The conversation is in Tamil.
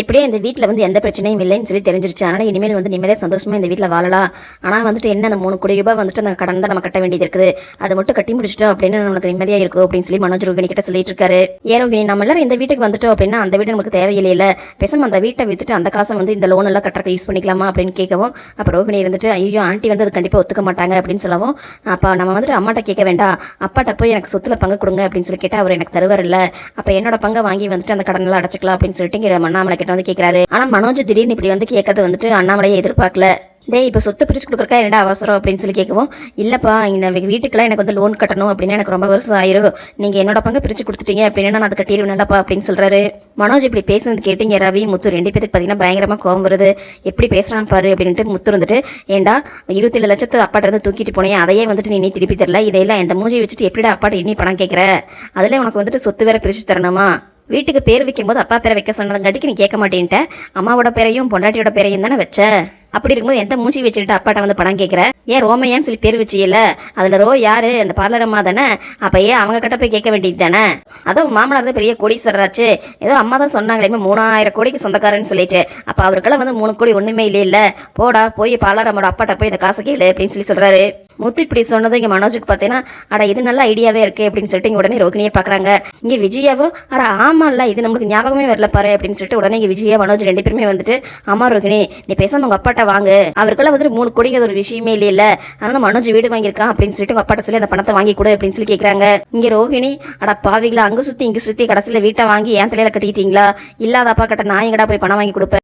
இப்படியே இந்த வீட்டில் வந்து எந்த பிரச்சனையும் இல்லைன்னு சொல்லி தெரிஞ்சிருச்சு. அதனால் இனிமேல் வந்து நிம்மதியாக சந்தோஷமாக இந்த வீட்டில் வாழலாம். ஆனால் வந்துட்டு என்ன அந்த மூணு கோடி ரூபாய் வந்துட்டு அந்த கடன் தான் நம்ம கட்ட வேண்டியது இருக்குது. அதை மட்டும் கட்டி முடிச்சிட்டோம் அப்படின்னு நமக்கு நிம்மதியாக இருக்கும் அப்படின்னு சொல்லி மனோஜ் ரோகிணி கிட்ட சொல்லிட்டு இருக்காரு. ஏ ரோகிணி நம்ம எல்லாரும் இந்த வீட்டுக்கு வந்துட்டோம் அப்படின்னா அந்த வீடு நமக்கு தேவையில்லையில பேசாம அந்த வீட்டை வித்துட்டு அந்த காசை வந்து இந்த லோன் எல்லாம் கட்டுறதுக்கு யூஸ் பண்ணிக்கலாமா அப்படின்னு கேட்கவும் அப்போ ரோகிணி இருந்துட்டு ஐயோ ஆண்டி வந்து அது கண்டிப்பாக ஒத்துக்க மாட்டாங்க அப்படின்னு சொல்லவும் அப்போ நம்ம வந்துட்டு அம்மாட்ட கேட்க வேண்டாம். அப்பாட்ட போய் எனக்கு சொத்துல பங்கு கொடுங்க அப்படின்னு சொல்லி கேட்டால் அவர் எனக்கு தருவார் இல்லை. அப்போ என்னோட பங்கை வாங்கி வந்துட்டு அந்த கடன் எல்லாம் அடைச்சிக்கலாம் அப்படின்னு சொல்லிட்டு இங்கே மண்ணாமலை கிட்ட வந்து கேட்குறாரு ஆனால் மனோஜ் திடீர்னு இப்படி வந்து கேட்கறது வந்துட்டு அண்ணாமலையை எதிர்பார்க்கல. டேய் இப்போ சொத்து பிரிச்சு கொடுக்குறக்கா என்னடா அவசரம் அப்படின்னு சொல்லி கேட்கவும் இல்லைப்பா இந்த வீட்டுக்கெல்லாம் எனக்கு வந்து லோன் கட்டணும் அப்படின்னு எனக்கு ரொம்ப வருஷம் ஆயிரும். நீங்கள் என்னோட பங்கு பிரிச்சு கொடுத்துட்டீங்க அப்படின்னு நான் அது கட்டிடுவேன் நல்லப்பா அப்படின்னு சொல்கிறாரு மனோஜ் இப்படி பேசுனது கேட்டீங்க ரவி முத்து ரெண்டு பேருக்கு பார்த்தீங்கன்னா பயங்கரமாக கோவம் வருது. எப்படி பேசுகிறான் பாரு அப்படின்ட்டு முத்து வந்துட்டு ஏண்டா இருபத்தேழு லட்சத்து அப்பாட்ட இருந்து தூக்கிட்டு போனேன். அதையே வந்துட்டு நீ நீ திருப்பி தரல. இதையெல்லாம் இந்த மூஞ்சி வச்சுட்டு எப்படிடா அப்பாட்ட இன்னி பணம் கேட்குற அதில் உனக்கு வந்துட்டு சொத்து வேற பிரித்து தரணுமா? வீட்டுக்கு பேர் வைக்கும்போது அப்பா பேரை வைக்க சொன்னதுங்காட்டிக்கு நீ கேட்க மாட்டேன்ட்ட. அம்மாவோட பேரையும் பொண்டாட்டியோட பேரையும் தானே வச்ச? அப்படி இருக்கும்போது எந்த மூச்சி வச்சுக்கிட்டு அப்பாட்ட வந்து பணம் கேட்குற ஏன் ரோமையான்னு சொல்லி பேர் வச்சியில? அதில் ரோ யாரு? அந்த பார்லர் அம்மா தானே? அப்போ ஏன் அவங்க கிட்ட போய் கேட்க வேண்டியது தானே? அதுவும் மாமனார் தான் பெரிய கோடீஸ்வரராச்சு. ஏதோ அம்மா தான் சொன்னாங்களே மூணாயிரம் கோடிக்கு சொந்தக்காரன்னு சொல்லிட்டு. அப்போ அவருக்கெல்லாம் வந்து மூணு கோடி ஒன்றுமே இல்லை இல்லை போடா போய் பார்லர் அம்மாவோட அப்பாட்ட போய் இந்த காசு கேளு அப்படின்னு சொல்லி சொல்கிறாரு முத்து இப்படி சொன்னது இங்கே மனோஜுக்கு பார்த்தீங்கன்னா அட இது நல்ல ஐடியாவே இருக்கு அப்படின்னு சொல்லிட்டு இங்கே உடனே ரோகிணியை பார்க்குறாங்க. இங்கே விஜயாவோ அட ஆமாம்ல இது நம்மளுக்கு ஞாபகமே வரல பாரு அப்படின்னு சொல்லிட்டு உடனே இங்கே விஜயா மனோஜ் ரெண்டு பேருமே வந்துட்டு ஆமா ரோகிணி நீ பேசாம உங்க அப்பாட்ட வாங்கு. அவருக்குள்ள வந்துட்டு மூணு கோடிங்கிறது ஒரு விஷயமே இல்லையில அதனால மனோஜ் வீடு வாங்கியிருக்கான் அப்படின்னு சொல்லிட்டு உங்க அப்பாட்ட சொல்லி அந்த பணத்தை வாங்கி கொடு அப்படின்னு சொல்லி கேட்குறாங்க இங்கே ரோகிணி அட பாவிங்களா அங்கே சுற்றி இங்கே சுற்றி கடைசியில் வீட்டை வாங்கி ஏன் தலையில் கட்டிக்கிட்டீங்களா? இல்லாத அப்பா கிட்ட நான் எங்கடா போய் பணம் வாங்கி கொடுப்பேன்?